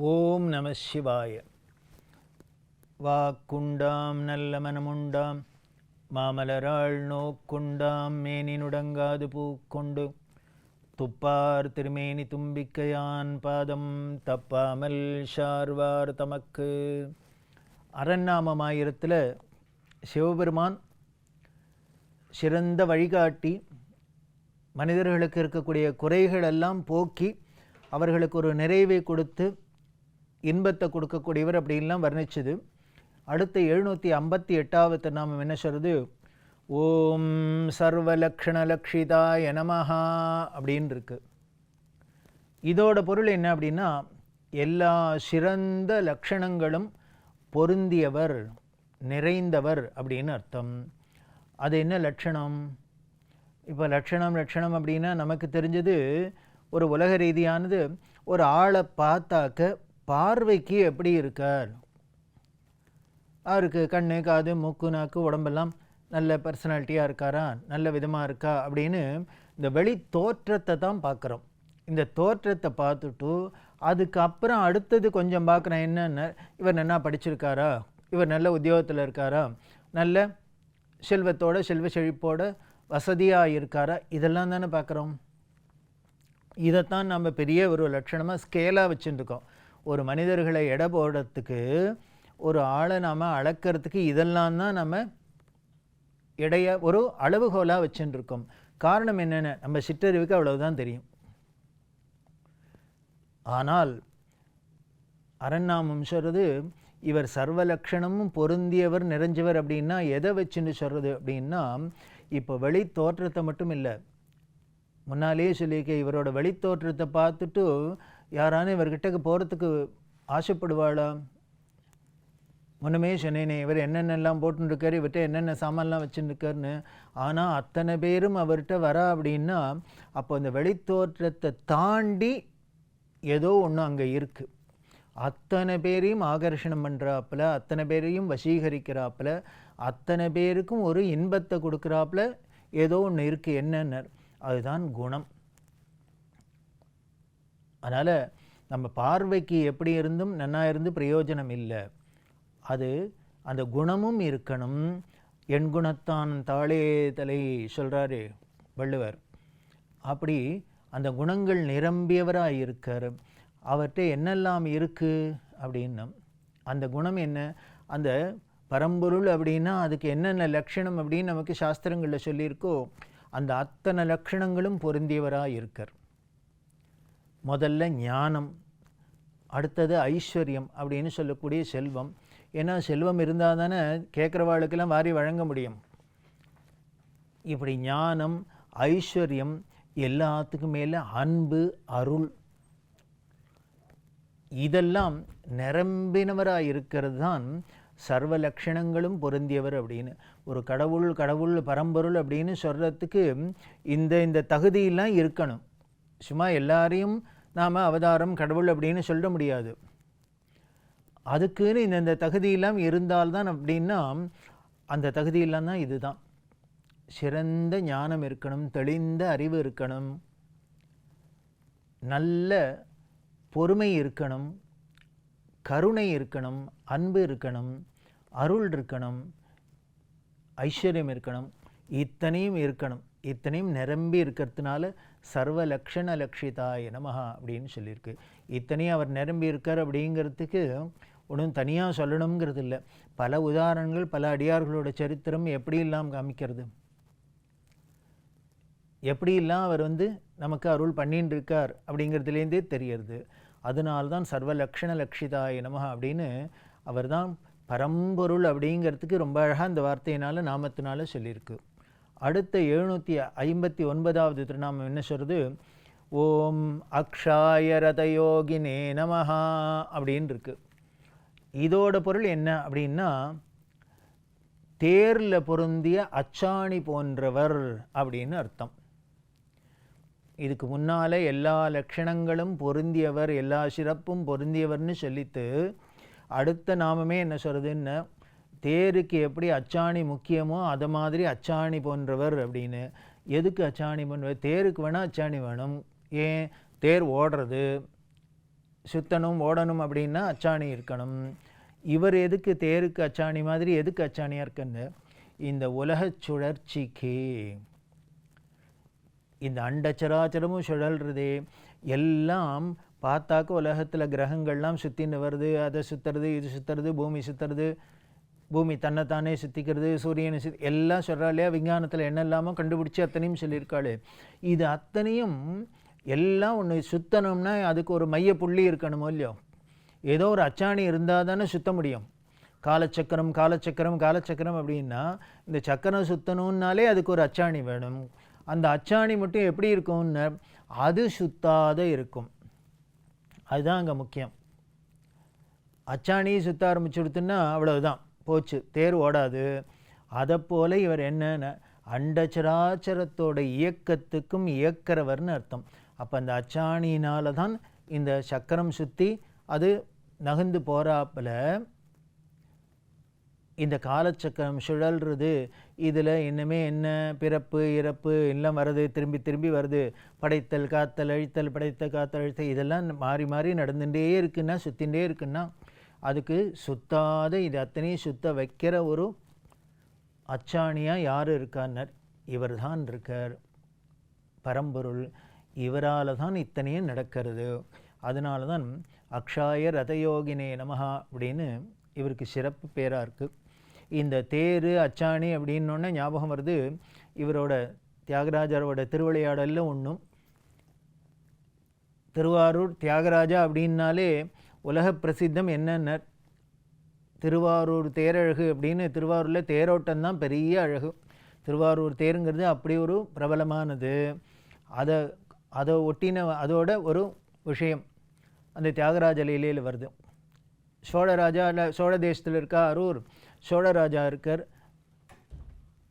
ஓம் நம சிவாய. வாக்குண்டாம் நல்ல மனமுண்டாம். மாமலராள் நோக்குண்டாம் மேனி நுடங்காது பூக்கொண்டு. துப்பார் திருமேனி தும்பிக்கையான் பாதம் தப்பாமல் ஷார்வார் தமக்கு. அரண்நாமமாயிரத்தில் சிவபெருமான் சிறந்த வழிகாட்டி. மனிதர்களுக்கு இருக்கக்கூடிய குறைகளெல்லாம் போக்கி அவர்களுக்கு ஒரு நிறைவை கொடுத்து இன்பத்தை கொடுக்கக்கூடியவர் அப்படின்லாம் வர்ணிச்சது. அடுத்த எழுநூற்றி ஐம்பத்தி எட்டாவது நாம் என்ன சொல்கிறது ஓம் சர்வலக்ஷணலக்ஷிதாய நமஹா அப்படின்னு இருக்கு இதோட பொருள் என்ன அப்படின்னா எல்லா சிறந்த லக்ஷணங்களும் பொருந்தியவர் நிறைந்தவர் அப்படின்னு அர்த்தம். அது என்ன லட்சணம்? இப்போ லட்சணம் லட்சணம் அப்படின்னா நமக்கு தெரிஞ்சது ஒரு உலக ரீதியானது ஒரு ஆளை பார்த்தாக்க பார்வைக்கு எப்படி இருக்கார்? அவருக்கு கண்ணு காது மூக்கு நாக்கு உடம்பெல்லாம் நல்ல பர்சனாலிட்டியாக இருக்காரா? நல்ல விதமாக இருக்கா? அப்படின்னு இந்த வெளி தோற்றத்தை தான் பார்க்குறோம். இந்த தோற்றத்தை பார்த்துட்டு அதுக்கப்புறம் அடுத்தது கொஞ்சம் பார்க்குறேன் என்னென்ன இவர் நல்லா படிச்சிருக்காரா? இவர் நல்ல உத்தியோகத்தில் இருக்காரா? நல்ல செல்வத்தோட செல்வ செழிப்போட வசதியாக இருக்காரா? இதெல்லாம் தானே பார்க்குறோம். இதைத்தான் நம்ம பெரிய ஒரு லட்சணமாக ஸ்கேலாக வச்சுருக்கோம் ஒரு மனிதர்களை எடை போடுறதுக்கு ஒரு ஆளை நாம் அளக்கிறதுக்கு இதெல்லாம் தான் நம்ம இடைய ஒரு அளவுகோலாக வச்சுட்டுருக்கோம் காரணம் என்னென்ன? நம்ம சிற்றறிவுக்கு அவ்வளவுதான் தெரியும். ஆனால் அரண்நாமம் சொல்கிறது இவர் சர்வ லட்சணமும் பொருந்தியவர் நிறைஞ்சவர் அப்படின்னா எதை வச்சுன்னு சொல்கிறது அப்படின்னா இப்போ வெளி தோற்றத்தை மட்டும் இல்லை. முன்னாலேயே சொல்லியிருக்க இவரோட வெளி தோற்றத்தை பார்த்துட்டு யாரானு இவர்கிட்ட போகிறதுக்கு ஆசைப்படுவாளா? முன்னமே சொன்னேனே இவர் என்னென்னலாம் போட்டுருக்காரு இவர்கிட்ட என்னென்ன சாமான்லாம் வச்சுருக்காருன்னு. ஆனால் அத்தனை பேரும் அவர்கிட்ட வரா அப்படின்னா அப்போ அந்த வெளித்தோற்றத்தை தாண்டி ஏதோ ஒன்று அங்கே இருக்குது அத்தனை பேரையும் ஆகர்ஷணம் பண்ணுறாப்புல அத்தனை பேரையும் வசீகரிக்கிறாப்புல அத்தனை பேருக்கும் ஒரு இன்பத்தை கொடுக்குறாப்புல ஏதோ ஒன்று இருக்குது என்னென்ன? அதுதான் குணம். அதனால் நம்ம பார்வைக்கு எப்படி இருந்தும் நன்னா இருந்து பிரயோஜனம் இல்லை. அது அந்த குணமும் இருக்கணும். என் குணத்தான் தாளே தலை சொல்கிறாரு வள்ளுவர். அப்படி அந்த குணங்கள் நிரம்பியவராக இருக்கார். அவர்கிட்ட என்னெல்லாம் இருக்குது அப்படின்னும் அந்த குணம் என்ன? அந்த பரம்பொருள் அப்படின்னா அதுக்கு என்னென்ன லட்சணம் அப்படின்னு நமக்கு சாஸ்திரங்களில் சொல்லியிருக்கோ அந்த அத்தனை லக்ஷணங்களும் பொருந்தியவராக இருக்கார். முதல்ல ஞானம் அடுத்தது ஐஸ்வர்யம் அப்படின்னு சொல்லக்கூடிய செல்வம். ஏன்னா செல்வம் இருந்தால் தானே கேட்குறவாளுக்கெல்லாம் வாரி வழங்க முடியும். இப்படி ஞானம் ஐஸ்வர்யம் எல்லாத்துக்கும் மேலே அன்பு அருள் இதெல்லாம் நிரம்பினவராக இருக்கிறது தான் சர்வ லட்சணங்களும் பொருந்தியவர் அப்படின்னு. ஒரு கடவுள் கடவுள் பரம்பொருள் அப்படின்னு சொல்கிறதுக்கு இந்த இந்த தகுதியெல்லாம் இருக்கணும். சும்மா எல்லாரையும் நாம் அவதாரம் கடவுள் அப்படின்னு சொல்ல முடியாது. அதுக்குன்னு இந்த தகுதியெல்லாம் இருந்தால்தான் அப்படின்னா அந்த தகுதியெல்லாம் தான் இதுதான். சிறந்த ஞானம் இருக்கணும் தெளிந்த அறிவு இருக்கணும் நல்ல பொறுமை இருக்கணும் கருணை இருக்கணும் அன்பு இருக்கணும் அருள் இருக்கணும் ஐஸ்வர்யம் இருக்கணும் இத்தனையும் இருக்கணும். இத்தனையும் நிரம்பி இருக்கிறதுனால சர்வலக்ஷண லக்ஷிதாய நமஹா அப்படின்னு சொல்லியிருக்கு. இத்தனையும் அவர் நிரம்பி இருக்கார் அப்படிங்கிறதுக்கு ஒன்றும் தனியாக சொல்லணுங்கிறது இல்லை பல உதாரணங்கள் பல அடியார்களோட சரித்திரம் எப்படியெல்லாம் காமிக்கிறது? எப்படியெல்லாம் அவர் வந்து நமக்கு அருள் பண்ணின்னு இருக்கார் அப்படிங்கிறதுலேருந்தே தெரியறது. அதனால்தான் சர்வ லக்ஷண லக்ஷிதாய நமஹ அப்படின்னு அவர் தான் பரம்பொருள் அப்படிங்கிறதுக்கு ரொம்ப அழகாக இந்த வார்த்தையினால் நாமத்தினால சொல்லியிருக்கு. அடுத்த எழுநூற்றி ஐம்பத்தி ஒன்பதாவது திருநாமம் என்ன சொல்கிறது ஓம் அக்ஷாய ரதயோகினே நமஹா அப்படின்னு இருக்கு இதோட பொருள் என்ன அப்படின்னா தேரில் பொருந்திய அச்சாணி போன்றவர் அப்படின்னு அர்த்தம். இதுக்கு முன்னால் எல்லா லக்ஷணங்களும் பொருந்தியவர் எல்லா சிறப்பும் பொருந்தியவர்னு சொல்லித்து அடுத்த நாமமே என்ன சொல்கிறதுன்னு தேருக்கு எப்படி அச்சாணி முக்கியமோ அதை மாதிரி அச்சாணி போன்றவர் அப்படின்னு. எதுக்கு அச்சாணி போன்றவர்? தேருக்கு வேணால் அச்சாணி வேணும். ஏன்? தேர் ஓடுறது. சுத்தணும் ஓடணும் அப்படின்னா அச்சாணி இருக்கணும். இவர் எதுக்கு தேருக்கு அச்சாணி மாதிரி எதுக்கு அச்சாணியாக இருக்குன்னு இந்த உலக சுழற்சிக்கு. இந்த அண்டச்சராச்சரமும் சுழல்றதே. எல்லாம் பார்த்தாக்க உலகத்தில் கிரகங்கள்லாம் சுற்றின்னு வருது. அதை சுற்றுறது இது சுற்றுறது பூமி சுற்றுறது பூமி தன்னைத்தானே சுத்திக்கிறது சூரியனை சுத்தி எல்லாம் சொல்கிறா இல்லையா? விஞ்ஞானத்தில் என்ன இல்லாமல் கண்டுபிடிச்சி அத்தனையும் சொல்லியிருக்காள். இது அத்தனையும் எல்லாம் ஒன்று சுத்தணும்னா அதுக்கு ஒரு மைய புள்ளி இருக்கணுமோ இல்லையோ? ஏதோ ஒரு அச்சாணி இருந்தால் தானே சுத்த முடியும். காலச்சக்கரம் காலச்சக்கரம் காலச்சக்கரம் அப்படின்னா இந்த சக்கரம் சுத்தணும்னாலே அதுக்கு ஒரு அச்சாணி வேணும். அந்த அச்சாணி மட்டும் எப்படி இருக்கும்னு அது சுத்தாத இருக்கும். அதுதான் அங்கே முக்கியம். அச்சாணி சுத்த ஆரம்பிச்சுடுத்துன்னா அவ்வளவுதான். போச்சு தேர் ஓடாது. அதைப்போல் இவர் என்னென்ன? அண்டச்சராச்சரத்தோட இயக்கத்துக்கும் இயக்கிறவர்னு அர்த்தம். அப்போ அந்த அச்சாணியினால தான் இந்த சக்கரம் சுற்றி அது நகர்ந்து போகிறாப்பில் இந்த காலச்சக்கரம் சுழல்றது. இதில் இன்னுமே என்ன பிறப்பு இறப்பு எல்லாம் வருது திரும்பி திரும்பி வருது. படைத்தல் காத்தல் அழித்தல் படைத்தல் காத்தல் அழித்தல் இதெல்லாம் மாறி மாறி நடந்துகிட்டே இருக்குன்னா சுற்றிகிட்டே இருக்குன்னா அதுக்கு சுத்தாத இது அத்தனையும் சுத்த வைக்கிற ஒரு அச்சாணியாக யார் இருக்கார்னர் இவர் தான் இருக்கார். பரம்பொருள். இவரால் தான் இத்தனையும் நடக்கிறது. அதனால தான் அக்ஷாய ரதயோகினே நமகா அப்படின்னு இவருக்கு சிறப்பு பேராக இருக்குது இந்த தேர் அச்சாணி அப்படின்னோடனே ஞாபகம் வருது. இவரோட தியாகராஜரோட திருவிளையாடலில் ஒன்றும் திருவாரூர் தியாகராஜா அப்படின்னாலே உலக பிரசித்தம் என்னென்ன? திருவாரூர் தேரழகு அப்படின்னு திருவாரூரில் தேரோட்டம் தான் பெரிய அழகு. திருவாரூர் தேருங்கிறது அப்படி ஒரு பிரபலமானது. அதை அதை ஒட்டின அதோட ஒரு விஷயம் அந்த தியாகராஜ லீலையில் வருது. சோழராஜாவில் சோழ தேசத்தில் இருக்க அரூர் சோழராஜா இருக்கார்.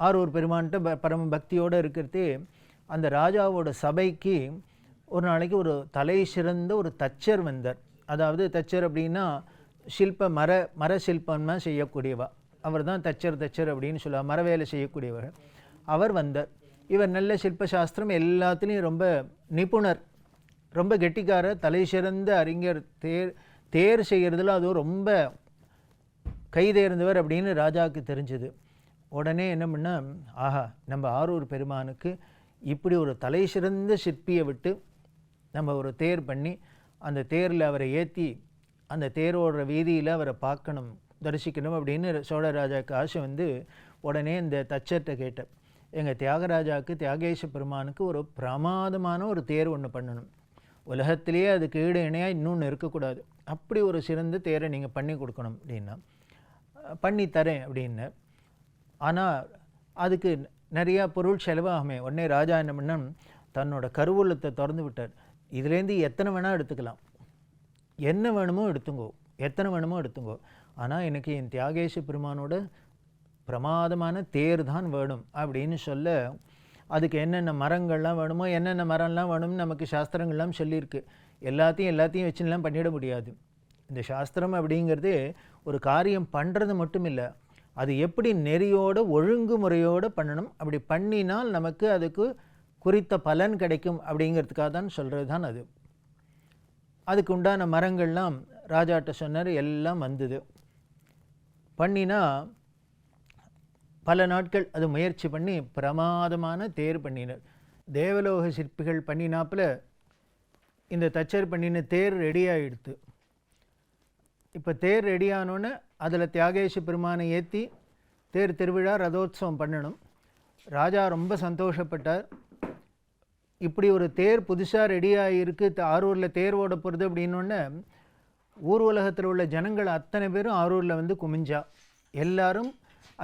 ஆரூர் பெருமான்ட்டு ப பரம பக்தியோடு இருக்கிறது அந்த ராஜாவோட சபைக்கு ஒரு நாளைக்கு ஒரு தலை சிறந்த ஒரு தச்சர் வந்தார். அதாவது தச்சர் அப்படின்னா சில்ப மர மர சில்பம்னா செய்யக்கூடியவா. அவர் தான் தச்சர் தச்சர் அப்படின்னு சொல்லுவார். மர வேலை செய்யக்கூடியவர் அவர் வந்தார். இவர் நல்ல சில்ப சாஸ்திரம் எல்லாத்துலேயும் ரொம்ப நிபுணர். ரொம்ப கெட்டிக்காரர் தலை சிறந்த அறிஞர் தேர் தேர் செய்கிறதுல அதுவும் ரொம்ப கைதேர்ந்தவர் அப்படின்னு ராஜாவுக்கு தெரிஞ்சது. உடனே என்ன பண்ணால் ஆஹா நம்ம ஆரூர் பெருமானுக்கு இப்படி ஒரு தலை சிறந்த சிற்பியை விட்டு நம்ம ஒரு தேர் பண்ணி அந்த தேரில் அவரை ஏற்றி அந்த தேரோட வீதியில் அவரை பார்க்கணும் தரிசிக்கணும் அப்படின்னு சோழராஜாவுக்கு ஆசை வந்து உடனே இந்த தச்சர்கிட்ட கேட்டேன் எங்கள் தியாகராஜாவுக்கு தியாகேஷ பெருமானுக்கு ஒரு பிரமாதமான ஒரு தேர் ஒன்று பண்ணணும். உலகத்திலேயே அதுக்கு ஈடு இணையாக இன்னொன்று இருக்கக்கூடாது. அப்படி ஒரு சிறந்த தேரை நீங்கள் பண்ணி கொடுக்கணும் அப்படின்னா பண்ணி தரேன் அப்படின்னு. ஆனால் அதுக்கு நிறையா பொருள் செலவாகுமே. உடனே ராஜா என்ன பண்ணான்? தன்னோட கருவூலத்தை திறந்து விட்டார். இதுலேருந்து எத்தனை வேணால் எடுத்துக்கலாம். என்ன வேணுமோ எடுத்துங்கோ. எத்தனை வேணுமோ எடுத்துங்கோ. ஆனால் எனக்கு என் தியாகேஷ பெருமானோட பிரமாதமான தேர் தான் வேணும் அப்படின்னு சொல்ல அதுக்கு என்னென்ன மரங்கள்லாம் வேணுமோ என்னென்ன மரம்லாம் வேணும்னு நமக்கு சாஸ்திரங்கள்லாம் சொல்லியிருக்கு. எல்லாத்தையும் எல்லாத்தையும் வச்சுலாம் பண்ணிட முடியாது. இந்த சாஸ்திரம் அப்படிங்கிறது ஒரு காரியம் பண்ணுறது மட்டும் இல்லை அது எப்படி நெறியோட ஒழுங்குமுறையோடு பண்ணணும்? அப்படி பண்ணினால் நமக்கு அதுக்கு குறித்த பலன் கிடைக்கும் அப்படிங்கிறதுக்காக தான் சொல்கிறது தான் அது. அதுக்கு உண்டான மரங்கள்லாம் ராஜாட்ட சொன்னார் எல்லாம் வந்தது. பண்ணினா பல நாட்கள் அது முயற்சி பண்ணி பிரமாதமான தேர் பண்ணினர். தேவலோக சிற்பிகள் பண்ணினாப்புல இந்த தச்சர் பண்ணின தேர் ரெடி ஆகிடுது இப்போ தேர் ரெடி ஆனோன்னே அதில் தியாகேஷ பெருமானை ஏற்றி தேர் திருவிழா ரதோத்சவம் பண்ணணும். ராஜா ரொம்ப சந்தோஷப்பட்டார். இப்படி ஒரு தேர் புதுசாக ரெடி ஆகியிருக்கு ஆரூரில் தேர் ஓட போகிறது அப்படின்னோடனே ஊர் உலகத்தில் உள்ள ஜனங்கள் அத்தனை பேரும் ஆரூரில் வந்து குமிஞ்சா. எல்லாரும்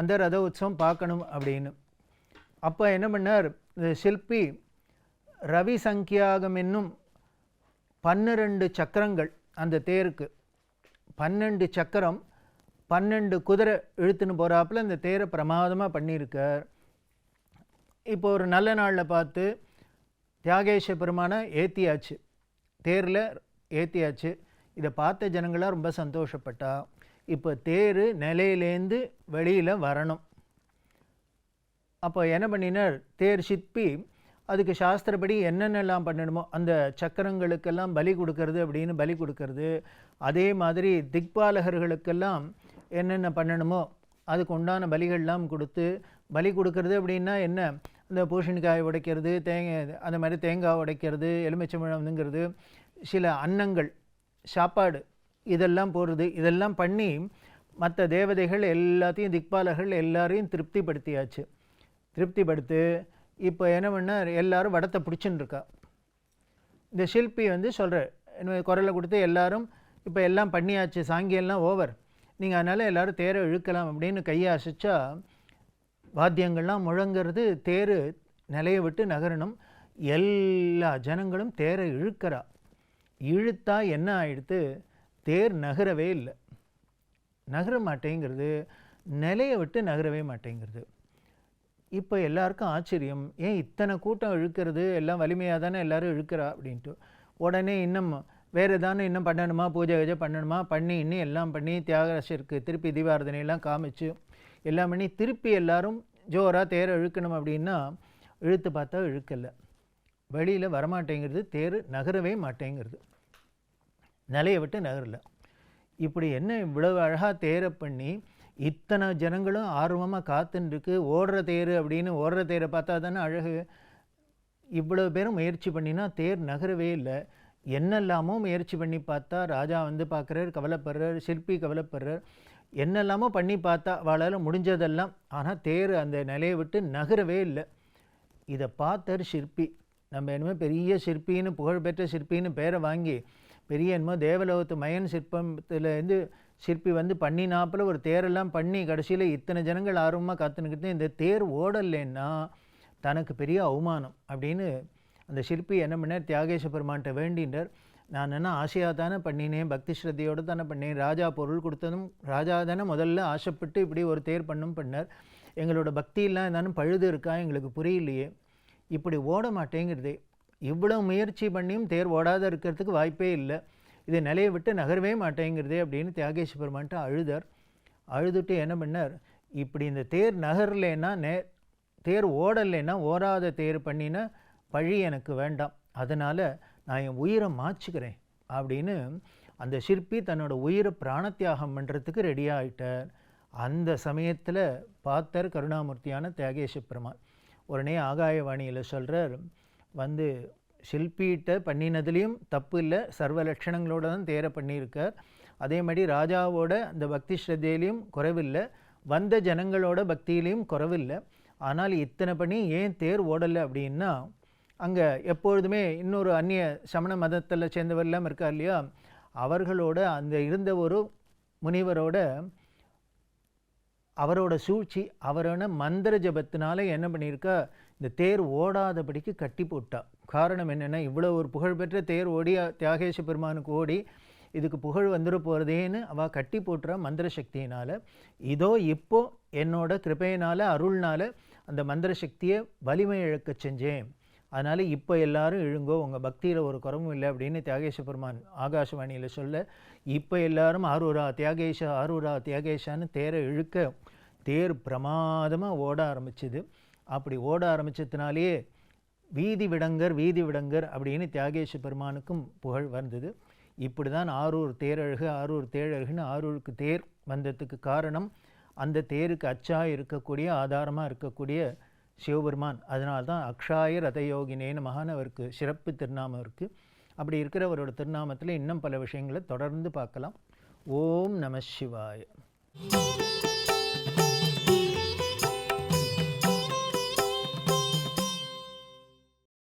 அந்த ரத உற்சவம் பார்க்கணும் அப்படின்னு. அப்போ என்ன பண்ணார்? இந்த சிற்பி ரவி சங்கியாகம் என்னும் பன்னிரண்டு சக்கரங்கள் அந்த தேருக்கு. பன்னெண்டு சக்கரம் பன்னெண்டு குதிரை இழுத்துன்னு போகிறாப்புல இந்த தேரை பிரமாதமாக பண்ணியிருக்கார். இப்போ ஒரு நல்ல நாளில் பார்த்து தியாகேஷ பெருமானை ஏற்றியாச்சு தேரில் ஏற்றியாச்சு இதை பார்த்த ஜனங்களாக ரொம்ப சந்தோஷப்பட்டா. இப்போ தேர் நிலையிலேருந்து வெளியில் வரணும். அப்போ என்ன பண்ணினார்? தேர் சிற்பி அதுக்கு சாஸ்திரப்படி என்னென்னலாம் பண்ணணுமோ அந்த சக்கரங்களுக்கெல்லாம் பலி கொடுக்கறது அப்படின்னு பலி கொடுக்கறது. அதே மாதிரி திக்பாலகர்களுக்கெல்லாம் என்னென்ன பண்ணணுமோ அதுக்கு உண்டான பலிகள்லாம் கொடுத்து பலி கொடுக்கறது அப்படின்னா என்ன? இந்த பூசணிக்காய் உடைக்கிறது தேங்காய் அந்த மாதிரி தேங்காய் உடைக்கிறது எலுமிச்சம்பழம்ங்கிறது சில அன்னங்கள் சாப்பாடு இதெல்லாம் போடுறது இதெல்லாம் பண்ணி மற்ற தேவதைகள் எல்லாத்தையும் திக்பாலர்கள் எல்லாரையும் திருப்திப்படுத்தியாச்சு. திருப்திப்படுத்து இப்போ என்ன பண்ணார் எல்லாரும் வடத்தை பிடிச்சுன்னு இருக்கா. இந்த ஷில்பி வந்து சொல்கிறார் என்ன குரலை கொடுத்து எல்லாரும் இப்போ எல்லாம் பண்ணியாச்சு சாங்கியெல்லாம் ஓவர். நீங்கள் அதனால் எல்லோரும் தேரை இழுக்கலாம் அப்படின்னு கையை அசைச்சா வாத்தியங்கள்லாம் முழங்கிறது தேர் நிலையை விட்டு நகரணும். எல்லா ஜனங்களும் தேரை இழுக்கிறா. இழுத்தா என்ன ஆயிடுத்து தேர் நகரவே இல்லை. நகர மாட்டேங்கிறது நிலையை விட்டு நகரவே மாட்டேங்கிறது. இப்போ எல்லாருக்கும் ஆச்சரியம் ஏன் இத்தனை கூட்டம் இழுக்கிறது? எல்லாம் வலிமையாக தானே எல்லாரும் இழுக்கிறா அப்படின்ட்டு. உடனே இன்னும் வேறு ஏதானு இன்னும் பண்ணணுமா? பூஜை கஜை பண்ணணுமா? பண்ணி இன்னும் எல்லாம் பண்ணி தியாகராசருக்கு திருப்பி தீபாரதனையெல்லாம் காமிச்சு எல்லாம் பண்ணி திருப்பி எல்லாரும் ஜோராக தேரை இழுக்கணும் அப்படின்னா இழுத்து பார்த்தா இழுக்கலை. வெளியில் வரமாட்டேங்கிறது தேர் நகரவே மாட்டேங்கிறது. நிலையை விட்டு நகரல. இப்படி என்ன இவ்வளவு அழகாக தேரை பண்ணி இத்தனை ஜனங்களும் ஆர்வமாக காத்துன்ருக்கு ஓடுற தேர் அப்படின்னு ஓடுற தேரை பார்த்தா தானே அழகு. இவ்வளோ பேரும் முயற்சி பண்ணினா தேர் நகரவே இல்லை. என்னெல்லாமோ முயற்சி பண்ணி பார்த்தா ராஜா வந்து பார்க்குறார் கவலைப்படுறார் சிற்பி கவலைப்படுறார். என்னெல்லாமோ பண்ணி பார்த்தா அவளால் முடிஞ்சதெல்லாம். ஆனால் தேர் அந்த நிலையை விட்டு நகரவே இல்லை. இதை பார்த்தார் சிற்பி. நம்ம என்னமோ பெரிய சிற்பின்னு புகழ்பெற்ற சிற்பின்னு பேரை வாங்கி பெரிய என்னமோ தேவலோகத்து மயன் சிற்பத்துலேருந்து சிற்பி வந்து பண்ணி நாப்பில் ஒரு தேரெல்லாம் பண்ணி கடைசியில் இத்தனை ஜனங்கள் ஆர்வமாக காத்துனுக்கிட்டு இந்த தேர் ஓடலைன்னா தனக்கு பெரிய அவமானம் அப்படின்னு அந்த சிற்பி என்ன பண்ணார்? தியாகேச பெருமான்கிட்ட வேண்டின்றார். நான் என்ன ஆசையாக தானே பண்ணினேன் பக்தி ஸ்ரத்தையோடு தானே பண்ணேன் ராஜா பொருள் கொடுத்ததும் ராஜா தானே முதல்ல ஆசைப்பட்டு இப்படி ஒரு தேர் பண்ணும் பண்ணார். எங்களோட பக்தியெல்லாம் என்னன்னு பழுது இருக்கா எங்களுக்கு புரியலையே. இப்படி ஓட மாட்டேங்கிறதே. இவ்வளோ முயற்சி பண்ணியும் தேர் ஓடாத இருக்கிறதுக்கு வாய்ப்பே இல்லை. இது நிலையை விட்டு நகரவே மாட்டேங்கிறதே அப்படின்னு தியாகேஷ் பெருமான்ட்டு அழுதார். அழுதுட்டு என்ன பண்ணார்? இப்படி இந்த தேர் நகரலைன்னா நே தேர் ஓடலைன்னா ஓடாத தேர் பண்ணினா பழி எனக்கு வேண்டாம். அதனால் நான் என் உயிரை மாச்சுக்கிறேன் அப்படின்னு அந்த சிற்பி தன்னோட உயிரை பிராணத்தியாகம் பண்ணுறதுக்கு ரெடி ஆகிட்டார் அந்த சமயத்தில் பார்த்தார் கருணாமூர்த்தியான தியாகேஷ பெருமாள். உடனே ஆகாயவாணியில் சொல்கிறார் வந்து சில்பிகிட்ட பண்ணினதுலேயும் தப்பு இல்லை சர்வ லட்சணங்களோடு தான் தேரை பண்ணியிருக்கார். அதே மாதிரி ராஜாவோட அந்த பக்தி ஸ்ரத்தையிலையும் குறைவில்லை வந்த ஜனங்களோட பக்தியிலையும் குறைவில்லை. ஆனால் இத்தனை பண்ணி ஏன் தேர் ஓடலை அப்படின்னா அங்கே எப்பொழுதுமே இன்னொரு அந்நிய சமண மதத்தில் சேர்ந்தவரெல்லாம் இருக்கா இல்லையா? அவர்களோட அந்த இருந்த ஒரு முனிவரோட அவரோட சூழ்ச்சி அவரான மந்திர ஜபத்தினால என்ன பண்ணியிருக்கா? இந்த தேர் ஓடாதபடிக்கு கட்டி போட்டா. காரணம் என்னென்னா இவ்வளோ ஒரு புகழ்பெற்ற தேர் ஓடி தியாகேஷ பெருமானுக்கு ஓடி இதுக்கு புகழ் வந்துட போகிறதேன்னு அவள் கட்டி போட்டுறா மந்திர சக்தியினால். இதோ இப்போ என்னோட கிருபையினால் அருள்னால் அந்த மந்திர சக்தியை வலிமை இழக்க செஞ்சேன். அதனால் இப்போ எல்லாரும் இழுங்கோ உங்கள் பக்தியில் ஒரு குறவும் இல்லை அப்படின்னு தியாகேஷ பெருமான் ஆகாஷவாணியில் சொல்ல இப்போ எல்லாரும் ஆரூரா தியாகேஷ ஆரூரா தியாகேஷான்னு தேரை இழுக்க தேர் பிரமாதமாக ஓட ஆரம்பிச்சுது. அப்படி ஓட ஆரம்பித்ததுனாலேயே வீதி விடங்கர் வீதி விடங்கர் அப்படின்னு தியாகேஷ பெருமானுக்கும் புகழ் வந்தது. இப்படி தான் ஆரூர் தேரழகு ஆரூர் தேரழகுன்னு ஆரூருக்கு தேர் வந்ததுக்கு காரணம் அந்த தேருக்கு அச்சாக இருக்கக்கூடிய ஆதாரமாக இருக்கக்கூடிய சிவபெருமான். அதனால்தான் அக்ஷாய ரதயோகினேன்னு மகானவருக்கு சிறப்பு திருநாமம் இருக்குது அப்படி இருக்கிறவரோட திருநாமத்தில் இன்னும் பல விஷயங்களை தொடர்ந்து பார்க்கலாம். ஓம் நம சிவாய.